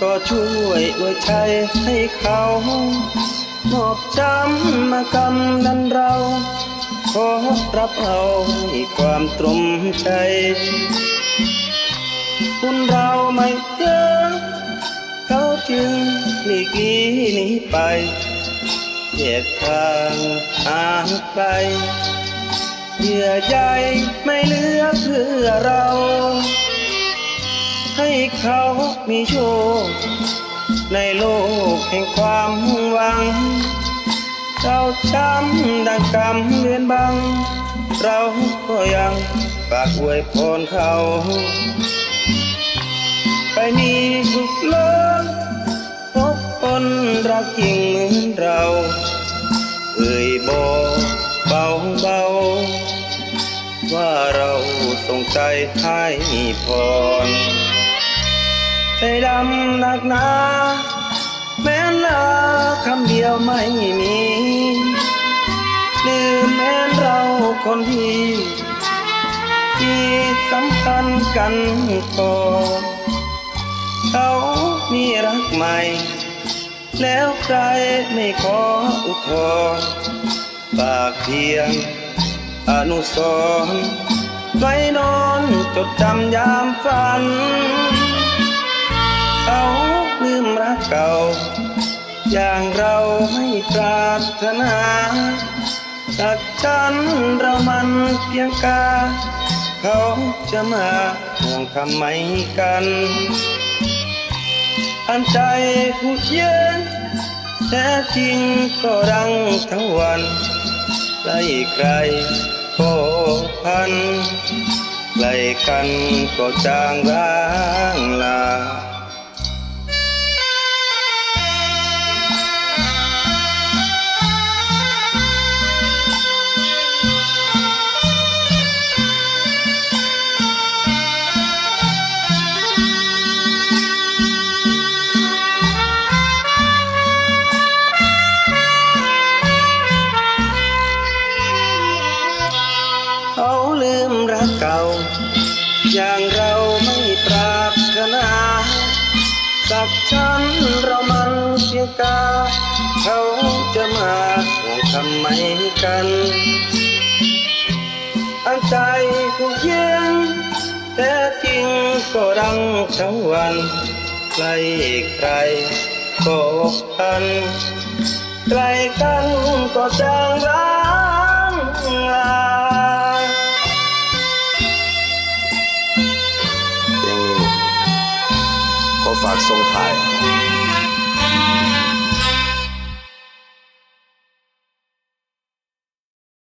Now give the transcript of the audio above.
ก็ช่วยอวยชัยให้เขามอบจำมากำนันเรา ขอรับเอาให้ความตรมใจ คุณเราไม่เจอเขาจึงหลีกลีหนีไปแยกทางหางไกลเยื่อใยไม่เหลือเพื่อเรา ให้เขามีโชค ในโลกแห่งความหวัง เราช้ำดังกำเวียนบัง เราก็ยังฝากอวยพรเขา ไปมีสุขเลิศพบคนรักจริงเหมือนเราเอ่ยบอกเบาเบาๆว่าเราส่งใจให้พร ใจดำหนักหนา แม้นลาคำเดียวไม่มี ลืมแม้นเราคนที่ที่สำคัญกันก่อนเขามีรักใหม่ แล้วใครไม่ขออุทธรฝากเพียงอนุสรไว้นอนจดจำยามฝัน เขาลืมรักเก่า อย่างเราไม่ปรารถนาสักฉันเรามันเพียงกา เขาจะมาห่วงทำไมกัน อันใจพูดเย็นแท้จริงก็รังทั้งวันไล่ใครก็พันไกลกันก็จางร้างลา สักฉันเรามันเพียงกา เขาจะมาห่วงทำไมกัน อันใจผู้เยียงแต่จริงก็รังทั้งวันใครใครก็กันใกล้กันก็จางร้างลา เพ